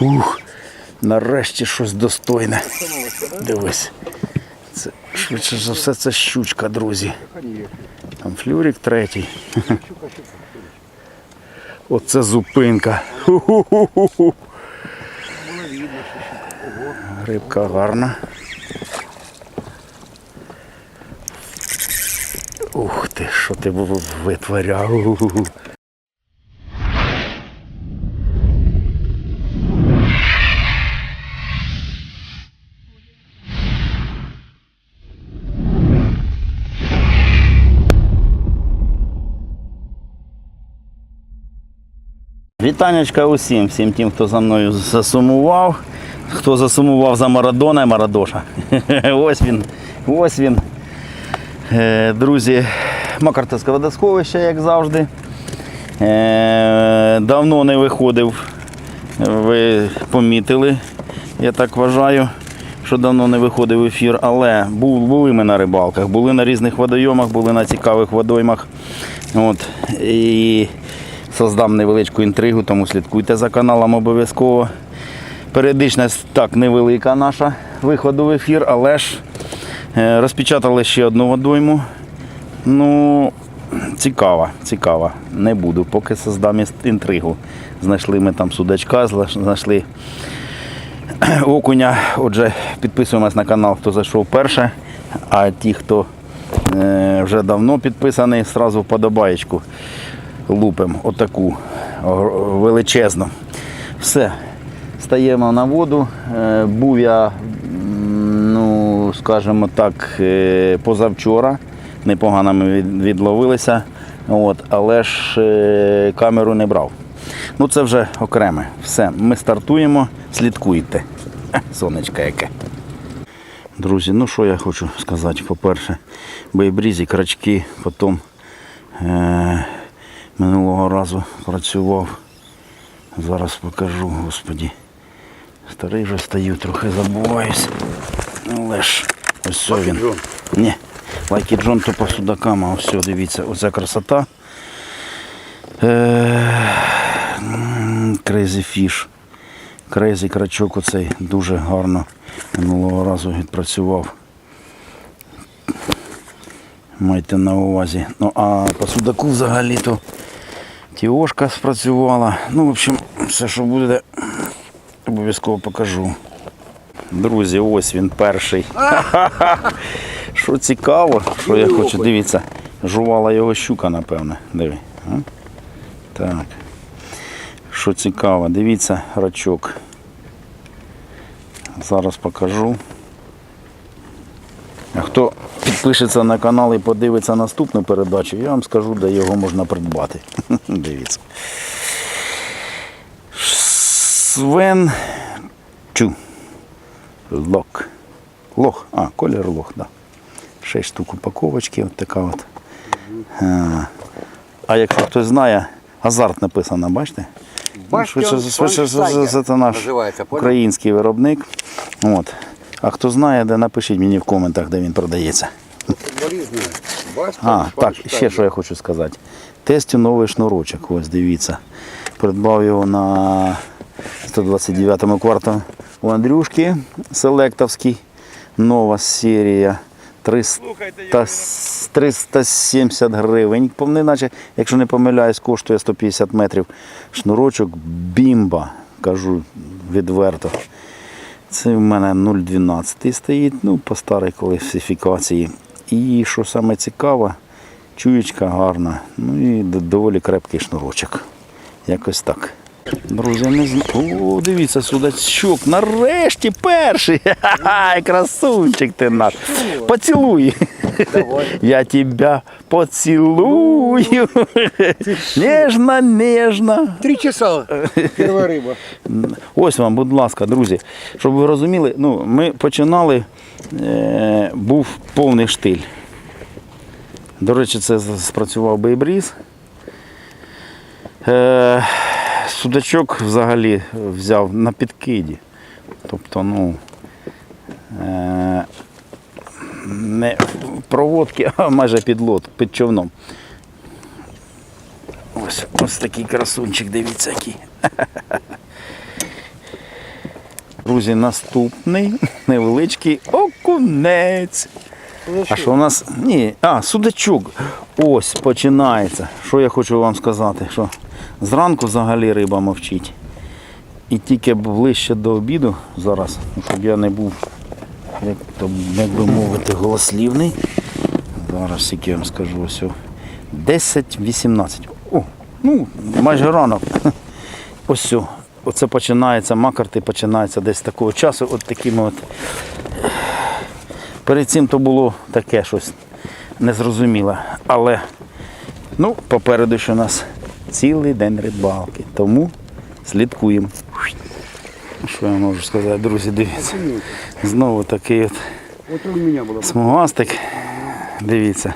Ух, нарешті щось достойне. Дивись. Це швидше за все це щучка, друзі. Там флюрик третій. Оце зупинка. Рибка гарна. Ух ти, що ти витворяв. Вітанечка усім, всім тим, хто за мною засумував. Хто засумував за Марадона і Марадоша. Ось він, ось він. Е, Друзі, Макартовське водосховище, як завжди. Е, Давно не виходив, ви помітили, я так вважаю, що давно не виходив ефір, але були ми на рибалках, були на різних водойомах, були на цікавих водоймах. От, і создам невеличку інтригу, тому слідкуйте за каналом обов'язково. Періодичність так невелика наша виходу в ефір, але ж е, розпечатали ще одну водойму. Ну, цікава, цікава. Не буду, поки создам інтригу. Знайшли ми там судачка, знайшли окуня. Отже, підписуємось на канал, хто зайшов перше. А ті, хто е, вже давно підписаний, сразу вподобаєчку лупимо отаку величезну. Все. Стаємо на воду. Е, Був я, ну, скажімо так, е, позавчора. Непогано ми відловилися. От, але ж е, камеру не брав. Ну це вже окреме. Все, ми стартуємо, слідкуйте. Сонечко яке. Друзі, ну що я хочу сказати. По-перше, бейбрізі, крачки, потім минулого разу працював. Зараз покажу, господі. Старий вже стою, трохи забуваюсь. Але ж ось він. Ні. Лайкі Джон то по судакам, а все, дивіться, оця красота. Крейзі фіш. Крейзі крачок оцей дуже гарно минулого разу відпрацював. Майте на увазі. Ну а по судаку взагалі-то тіошка спрацювала. Ну, в общем, все, що буде, обов'язково покажу. Друзі, ось він перший. Що цікаво, що я хочу, дивіться, жувала його щука, напевне. Диви. а? Так. Що цікаво, дивіться рачок. Зараз покажу. А хто підпишеться на канал і подивиться наступну передачу, я вам скажу, де його можна придбати. Дивіться. Свен Чу. Лок. Лох. А, колір лох, да. Шесть штук упаковочки, от така от. А, а якщо хтось знає, азарт написано, бачите? Швидше, швидше за це наш український виробник. От. А хто знає, де напишіть мені в коментах, де він продається. А, так, ще що я хочу сказати. Тестю новий шнурочок, ось дивіться. Придбав його на 129-му кварталу у Андрюшки Селектовський. Нова серія. 300, 370 гривень. Повний, наче, якщо не помиляюсь, коштує 150 метрів. Шнурочок бімба, кажу відверто. Це в мене 0,12 стоїть, ну, по старій класифікації. І що саме цікаве, чуєчка гарна, ну і доволі крепкий шнурочок. Якось так. Друзі, не знаю. О, дивіться, судачок. Нарешті перший. Ха-ха, красунчик ти наш. Поцілуй. Я тебя поцілую. Нежно, нежно. Три часа. Перша риба. Ось вам, будь ласка, друзі, щоб ви розуміли, ну, ми починали, е, був повний штиль. До речі, це спрацював бейбріз. Е, судачок взагалі взяв на підкиді. Тобто, ну, е, не проводки, а майже під лот, під човном. Ось, ось такий красунчик, дивіться який. Друзі, наступний невеличкий окунець. А що у нас? Ні, а, судачок. Ось починається. Що я хочу вам сказати? Що зранку взагалі риба мовчить. І тільки ближче до обіду зараз, щоб я не був, як, то, як би мовити, голослівний. Зараз скільки я вам скажу ось. 10-18. О, ну, майже ранок. Ось. Оце починається, макарти починається десь такого часу, от такими от. Перед цим то було таке щось незрозуміле. Але ну, попереду що у нас цілий день рибалки. Тому слідкуємо. Що я можу сказати, друзі, дивіться. Знову такий от смугастик. Дивіться.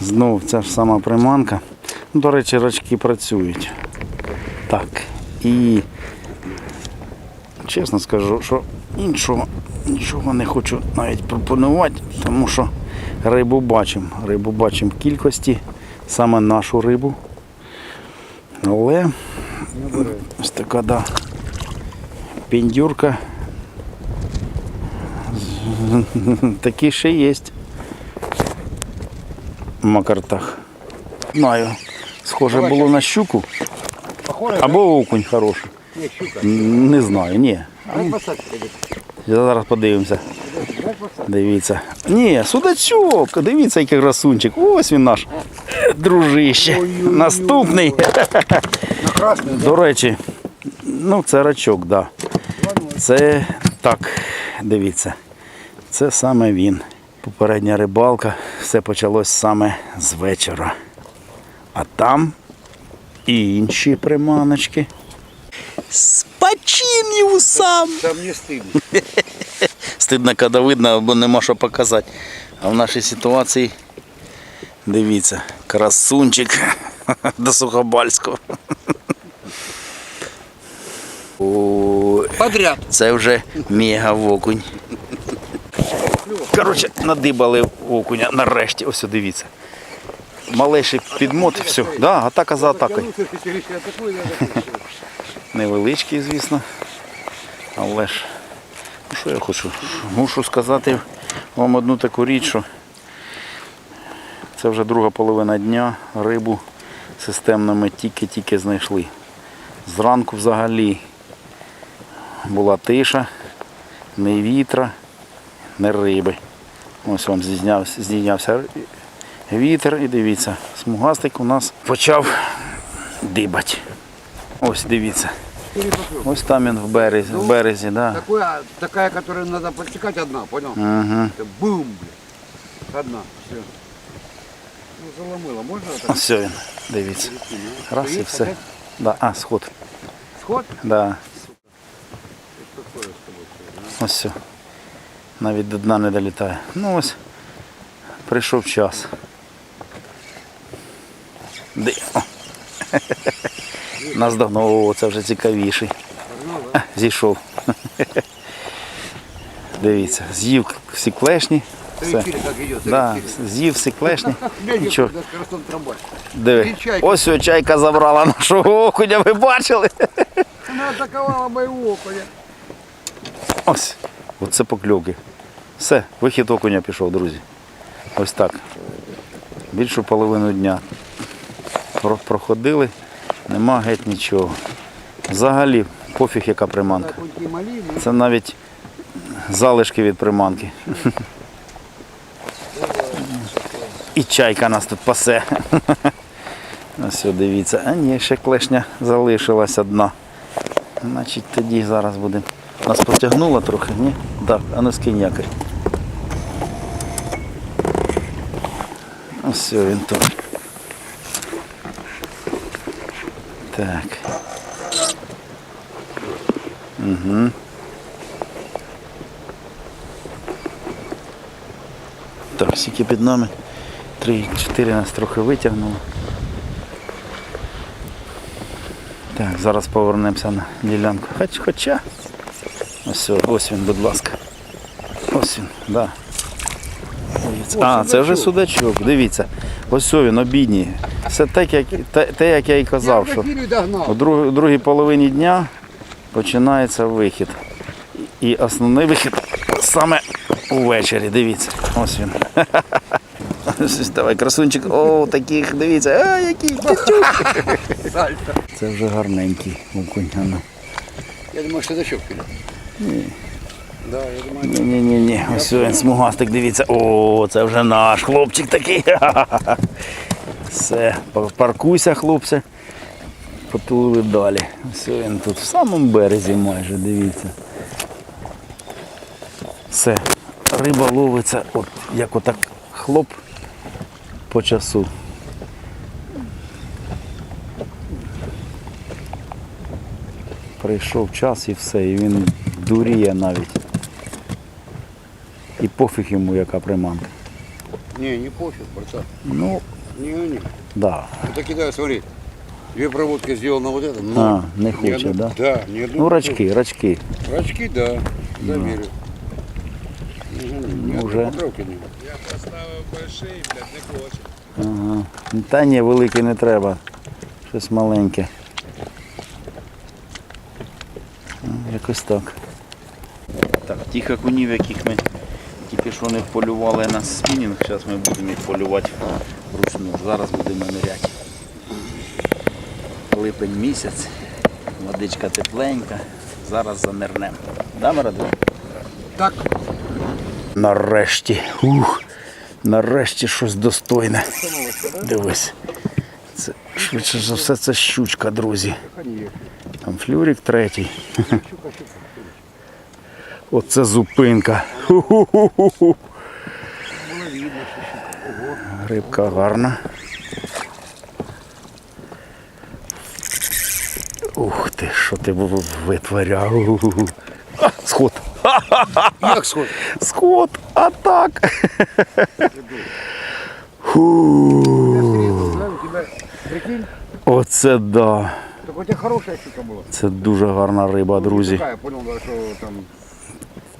Знову ця ж сама приманка. До речі, рачки працюють. Так. І чесно скажу, що іншого нічого не хочу навіть пропонувати, тому що рибу бачимо. Рибу бачимо в кількості, саме нашу рибу. Але ось така да, піндюрка. Такі ще є в макартах. Знаю. Схоже було на щуку або окунь хороший. Не, щука. Не знаю, ні. Дай. Зараз подивимося. Дивіться. Ні, судачок. Дивіться, який красунчик. Ось він наш дружище. Наступний. До речі, ну це рачок, так. Да. Це так, дивіться. Це саме він. Попередня рибалка, все почалось саме з вечора. А там і інші приманочки. З сам. Там не стыдно. Стидно, коли видно, бо нема що показати. А в нашій ситуації, дивіться, красунчик до Сухобальського. Подряд. Це вже мега окунь. Коротше, надибали окуня нарешті. Ось дивіться. Малейший підмот, все. Да, атака за атакою. Невеличкий, звісно. Але ж, ну, що я хочу? Мушу сказати вам одну таку річ, що це вже друга половина дня, рибу системно ми тільки-тільки знайшли. Зранку взагалі була тиша, не вітра, не риби. Ось вам здійнявся, вітер і дивіться, смугастик у нас почав дибати. Ось дивіться. Ось там він в березі, в березі, да. Такая, которую надо подсекать одна, понял? Угу. Бум, блядь. Одна, все. Ну, заломила, можно вот так? Все він, дивіться. Раз і все. Да. А, сход. Сход? Да. Ось все. Навіть до дна не долітає. Ну ось. Прийшов час. Де? Нас давно, о, це вже цікавіший. Зійшов. Дивіться, з'їв всі клешні. Все. Да, з'їв всі клешні. Диви. Ось о, чайка забрала нашого окуня, ви бачили? Она атаковала моего окуня. Ось. Оце покльовки. Все, вихід окуня пішов, друзі. Ось так. Більшу половину дня. Проходили, нема геть нічого. Взагалі, пофіг яка приманка. Це навіть залишки від приманки. І чайка нас тут пасе. Ось дивіться. А ні, ще клешня залишилась одна. Значить тоді зараз будемо. Нас потягнуло трохи, ні? Так, а ну скинь якорь. Ось він тут. Так. Угу. Так, скільки під нами. Три-чотири нас трохи витягнуло. Так, зараз повернемося на ділянку. Хоч, хоча. Ось, ось він, будь ласка. Ось він, да. Дивіться. А, це вже судачок, дивіться. Ось він, обідній. Все так, як, те, те, як я і казав, Я що у друг- другій половині дня починається вихід. І основний вихід саме увечері. Дивіться. Ось він. Давай, красунчик. О, таких, дивіться. А, який тютюк. Це вже гарненький окунь. ну. Я думаю, что это щука. Ні, ні, ні, ні. Ось він смугастик, дивіться. О, це вже наш хлопчик такий. Все, паркуйся, хлопці. Потулили далі. Ось він тут в самому березі майже, дивіться. Все. Риба ловиться, от як отак хлоп по часу. Прийшов час і все, і він дуріє навіть. І пофіг йому, яка приманка. не, не пофиг, братан. Ну, Не, не. да. Это кидаю, смотри. Две проводки сделал вот это. но А, не ни хочет, одну- да? Да, ни одну. Ну, рачки, рачки. Рачки, да. Заверю. Ну, уже. Я поставив больший, блядь, не хоче. Ага. Та ні, великий не треба. Щось маленьке. Ну, Якось так. Так, тих окунів, яких ми тільки що не полювали на спінінг, зараз ми будемо їх полювати вручну. Зараз будемо ниряти. Липень місяць, водичка тепленька. Зараз занирнемо. Да, Мирослав? Так. Нарешті. Ух, нарешті щось достойне. Дивись. Це швидше за все це щучка, друзі. Там флюрик третій. Оце зупинка. Ху-ху-ху-ху. Рибка гарна. Ух ти, що ти витворяв. А, Сход. Як сход? Сход, а так. Оце да. так у тебя хорошая щука была. Це дуже гарна риба, друзі.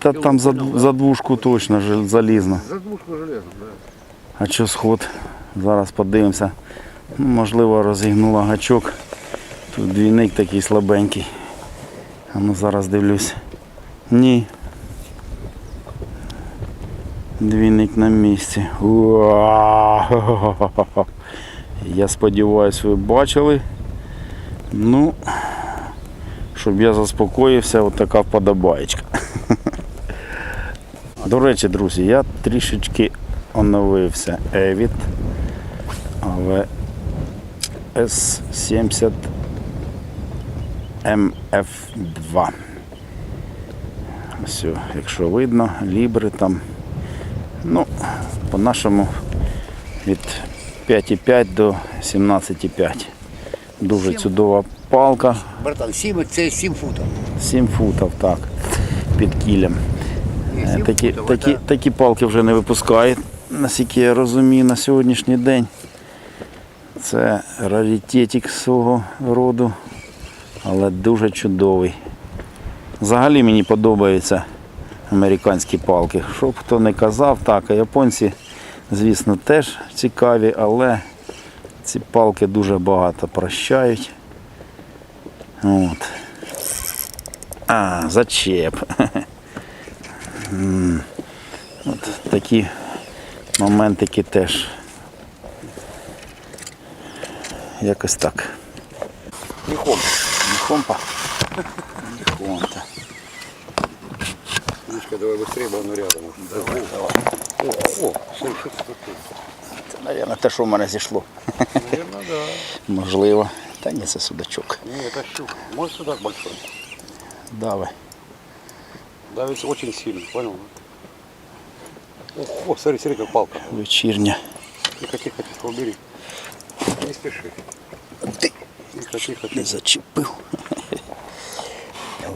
Та там за, за двушку точно жел- залізно. за двушку железом, да. А що сход? Зараз подивимося. Ну, Можливо, розігнула гачок. Тут двійник такий слабенький. А ну зараз дивлюсь. Ні. Двійник на місці. Уа! Я сподіваюся, ви бачили. Ну, щоб я заспокоївся, от така вподобаєчка. До речі, друзі, я трішечки оновився Евіт але S70 MF2. Ось, якщо видно, лібри там. Ну, по-нашому від 5,5 до 17,5. Дуже чудова палка. Братан, 7 це 7 футів. 7 футів, так, під кілем. Е, Такі, такі, такі палки вже не випускають, наскільки я розумію, на сьогоднішній день. Це раритетик свого роду, але дуже чудовий. Взагалі мені подобаються американські палки. Щоб хто не казав, так, а японці, звісно, теж цікаві, але ці палки дуже багато прощають. От. А, зачеп. От такі моментики теж. Якось так. Міхом. Ніхомпа. Ніхомпа. Мишка, давай быстрее, бо воно рядом. Давай, давай. О, о, що це таке? Це, мабуть, те, що в мене зійшло. Наверное, да. Можливо. Та ні, це судачок. Не, это щука. Может судак большой. Давай. Давится очень сильно, понял? О, о, смотри, смотри, как палка. Вечірня. Тихо, тихо, тихо, убери. Не спеши. Ти Тихо, тихо, тихо. зачепив.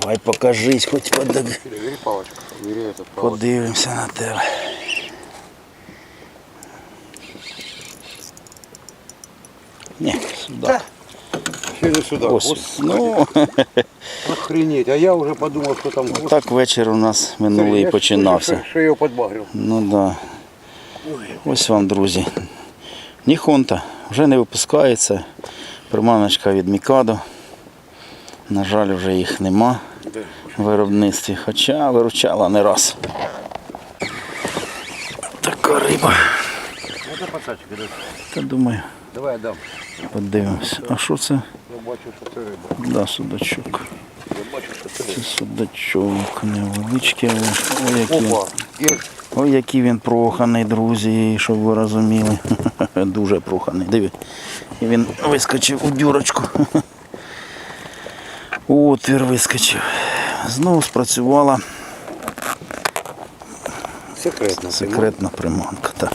Давай покажись, хоч подив- Бери палочку, бери этот палочку. подивимося на тебе. Ні, судак. Ще сюда. Ось. Ну, охренеть. А я уже подумал, что там... Господи, так вечір у нас минулий я ж починався. Я его подбагрил. Ну да. Ось вам, друзі. Ніхонта вже не випускається. Приманочка від Мікадо. На жаль, вже їх нема. Да. виробництві. Хоча виручала не раз. Така риба. Та думаю, Давай я дам. подивимось. А що це? Я бачу, що це риба. Да, судачок. Я бачу, що це риба. Це судачок невеличкий, але ой, який, Опа. Ой, який він проханий, друзі, щоб ви розуміли. Дуже проханий. Диви. І він вискочив у дюрочку. Отвір вискочив. Знову спрацювала секретно. секретна приманка. Так.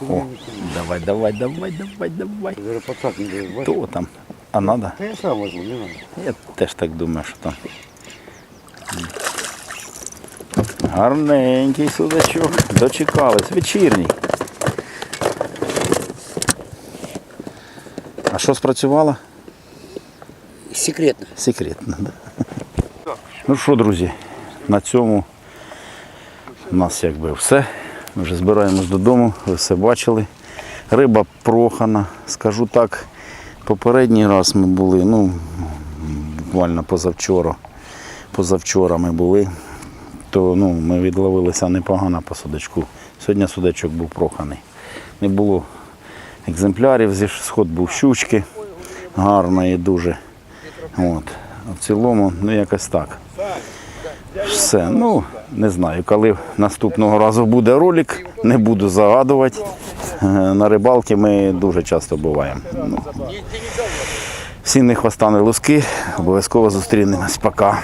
О, давай, давай, давай, давай, давай. Не бачиш? Хто там? А надо? Та я сам возьму, не надо. Я теж так думаю, що там. Гарненький судачок. Дочекались. Вечірній. А що спрацювало? Секретно. Секретно, да? Ну що, друзі, на цьому у нас якби все. Вже збираємось додому, ви все бачили. Риба прохана. Скажу так, попередній раз ми були, ну, буквально позавчора. Позавчора ми були, то ну, ми відловилися непогано по судачку. Сьогодні судачок був проханий. Не було екземплярів, зі сход був щучки гарної дуже. От. А в цілому, ну якось так. Все. Ну, не знаю, коли наступного разу буде ролик, не буду загадувати. Е, На рибалки ми дуже часто буваємо. Ну, всі не хвоста, не луски. Обов'язково зустрінемось. Пока.